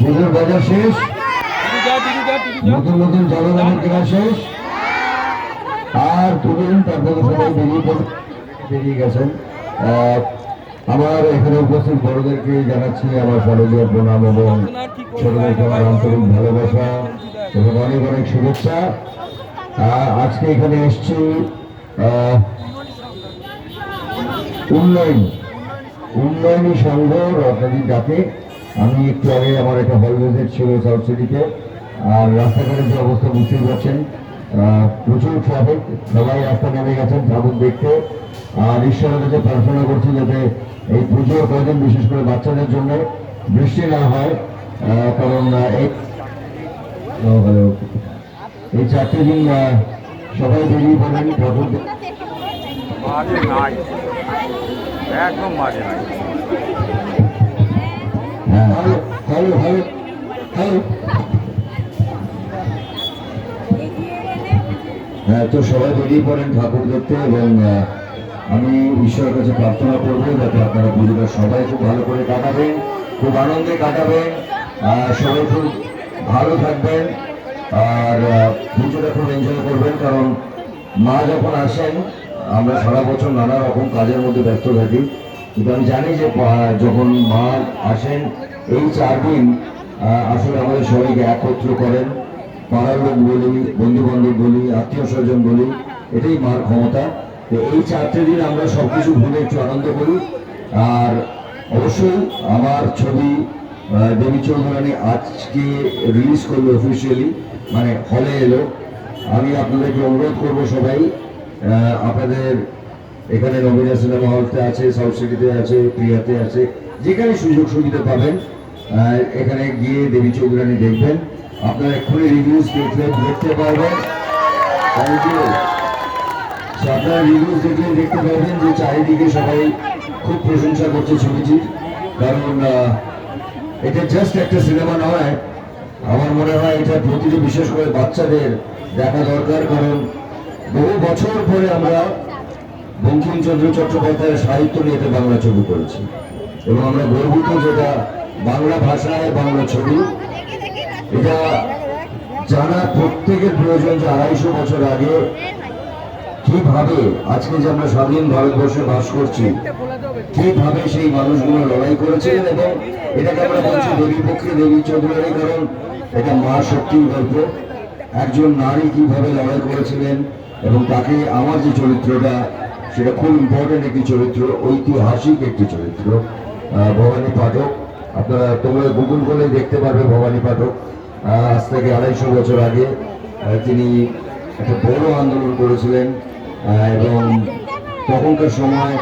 পুজোর বাজার শেষ। নতুন নতুন কেনা আর দুদিন তারপরে সবাই বেরিয়ে পড়ে বেরিয়ে গেছেন। আমার এখানে উপস্থিত বড়দেরকে জানাচ্ছি আমার সরজীয় প্রণাম এবং ছোটদেরকে আমার আন্তরিক ভালোবাসা এবং অনেক অনেক শুভেচ্ছা। আজকে এখানে এসছি উন্নয়ন। উন্নয়নী সংঘ রত্নাদি ডাকে আমি একটু আগে আমার একটা হল ভিজিট ছিল সাউথ সিটিতে আর রাস্তাঘাটের যে অবস্থা বুঝতেই পারছেন প্রচুর ট্রাফিক সবাই রাস্তা নেমে গেছেন ঠাকুর দেখতে। আর ঈশ্বরের কাছে প্রার্থনা করছি যাতে এই পুজো কয়েকদিন বিশেষ করে বাচ্চাদের জন্য বৃষ্টি না হয়। কারণ এই চারটে দিন সবাই বেরিয়ে পড়েন ঠাকুর। মাঝে নাই। একদম মাঝে নাই। হ্যাঁ তো সবাই বেরিয়ে পড়েন ঠাকুর দেখতে এবং আমি ঈশ্বরের কাছে প্রার্থনা করব যাতে আপনারা পুজোটা সবাই খুব ভালো করে কাটাবেন, খুব আনন্দে কাটাবেন সবাই খুব ভালো থাকবেন, আর পুজোটা খুব এনজয় করবেন, কারণ মা যখন আসেন আমরা সারা বছর নানা রকম কাজের মধ্যে ব্যস্ত থাকি। কিন্তু আমি জানি যে যখন মা আসেন, এই চার দিন আসলে আমাদের সবাইকে একত্র করেন। পাড়ার লোক বলি বন্ধু বান্ধব বলি, আত্মীয় স্বজন বলি, এটাই মার ক্ষমতা। তো এই চারটে দিন আমরা সবকিছু ভুলে একটু আনন্দ করি। আর অবশ্যই আমার ছবি দেবী চৌধুরানী আজকে রিলিজ করল অফিসিয়ালি মানে হলে এলো। আমি আপনাদেরকে অনুরোধ করব সবাই আপনাদের এখানে নবীনা সিনেমা হলতে আছে, সাউথ সিটিতে আছে, প্রিয়াতে আছে, যেখানে সুযোগ সুবিধা পাবেন এখানে গিয়ে দেবী চৌধুরানী দেখবেন। আপনারা এক্ষুনি রিভিউজ দেখলে দেখতে পারবেন। আপনারা রিভিউজ দেখলে দেখতে পারবেন যে চারিদিকে সবাই খুব প্রশংসা করছে ছবিটির কারণ এটা জাস্ট একটা সিনেমা নয়। আমার মনে হয় এটা প্রতিটি বিশেষ করে বাচ্চাদের দেখা দরকার। কারণ বহু বছর পরে আমরা বঙ্কিমচন্দ্র চট্টোপাধ্যায়ের সাহিত্য নিয়ে একটা বাংলা ছবি করেছি। এবং আমরা গর্বিত যেটা বাংলা ভাষায় বাংলা ছবি। এটা জানা প্রত্যেকের প্রয়োজন যে আড়াইশো বছর আগে কীভাবে আজকে যে আমরা স্বাধীন ভারতবর্ষে বাস করছি, কীভাবে সেই মানুষগুলো লড়াই করেছিলেন এবং এটাকে আমরা বলছি দেবীর পক্ষে দেবী চৌধুরী কারণ এটা মা শক্তির গল্প। একজন নারী কীভাবে লড়াই করেছিলেন এবং তাকে আমার যে চরিত্রটা, সেটা খুব ইম্পর্টেন্ট একটি চরিত্র, ঐতিহাসিক একটি চরিত্র ভবানী পাঠক। আপনারা তোমরা গুগল করে দেখতে পারবে ভবানী পাঠক। আজ থেকে আড়াইশো বছর আগে তিনি একটা বড় আন্দোলন করেছিলেন এবং তখনকার সময়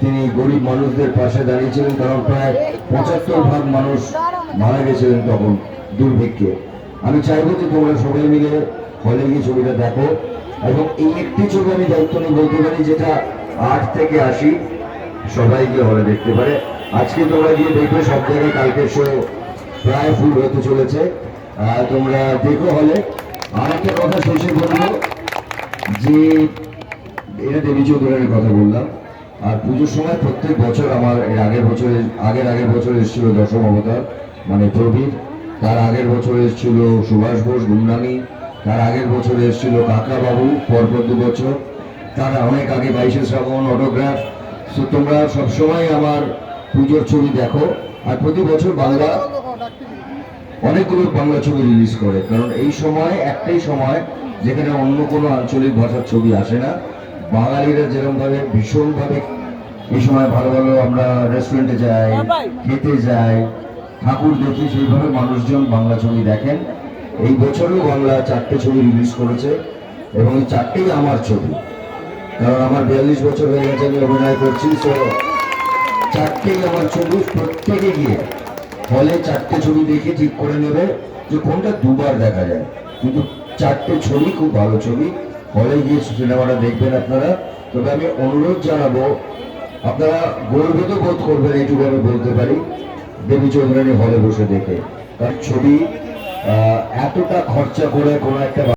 তিনি গরিব মানুষদের পাশে দাঁড়িয়েছিলেন, কারণ প্রায় পঁচাত্তর ভাগ মানুষ মারা গেছিলেন তখন দুর্ভিক্ষে। আমি চাইব যে তোমরা সবাই মিলে হলে গিয়ে ছবিটা দেখো। এবং এই একটি ছবি আমি দায়িত্ব নিয়ে বলতে পারি, যেটা আট থেকে আশি সবাই গিয়ে হলে দেখতে পারে। আজকে তোমরা গিয়ে দেখবে, সব জায়গায় কালকে শো প্রায় ফুল হতে চলেছে। তোমরা দেখো হলে। আর একটা কথা শেষে বলব, যে এটা দেবী চৌধুরীর কথা বললাম। আর পুজোর সময় প্রত্যেক বছর আমার আগের বছরে, আগের আগের বছর এসেছিল দশম অবতার মানে প্রবীর। তার আগের বছর এসেছিল সুভাষ বোস গুমনামি তার আগের বছর এসেছিল কাকা বাবু পরপর দু বছর। তার অনেক আগে বাইশে শ্রাবণ অটোগ্রাফ। তো তোমরা সবসময় আমার পুজোর ছবি দেখো আর প্রতি বছর বাংলা অনেকগুলো বাংলা ছবি রিলিজ করে কারণ এই সময় একটাই সময় যেখানে অন্য কোনো আঞ্চলিক ভাষার ছবি আসে না। বাঙালিরা যেরকম ভাবে ভীষণ ভাবে এই সময় ভালো ভালো আমরা রেস্টুরেন্টে যাই খেতে যাই ঠাকুর দেখি সেইভাবে মানুষজন বাংলা ছবি দেখেন। এই বছরেও বাংলা চারটে ছবি রিলিজ করেছে এবং এই চারটেই আমার ছবি। কারণ আমার বিয়াল্লিশ বছর হয়ে গেছে, আমি অভিনয় করছি তো চারটেই আমার ছবি প্রত্যেকে গিয়ে হলে চারটে ছবি দেখে ঠিক করে নেবে যে কোনটা দুবার দেখা যায়। কিন্তু চারটে ছবি খুব ভালো ছবি, হলে গিয়ে সিনেমাটা দেখবেন আপনারা। তবে আমি অনুরোধ জানাব, আপনারা গর্বিত বোধ করবেন, এইটুকু আমি বলতে পারি। দেবী চৌধুরানী হলে বসে দেখে। তার ছবি এতটা খরচা করে কোনো একটা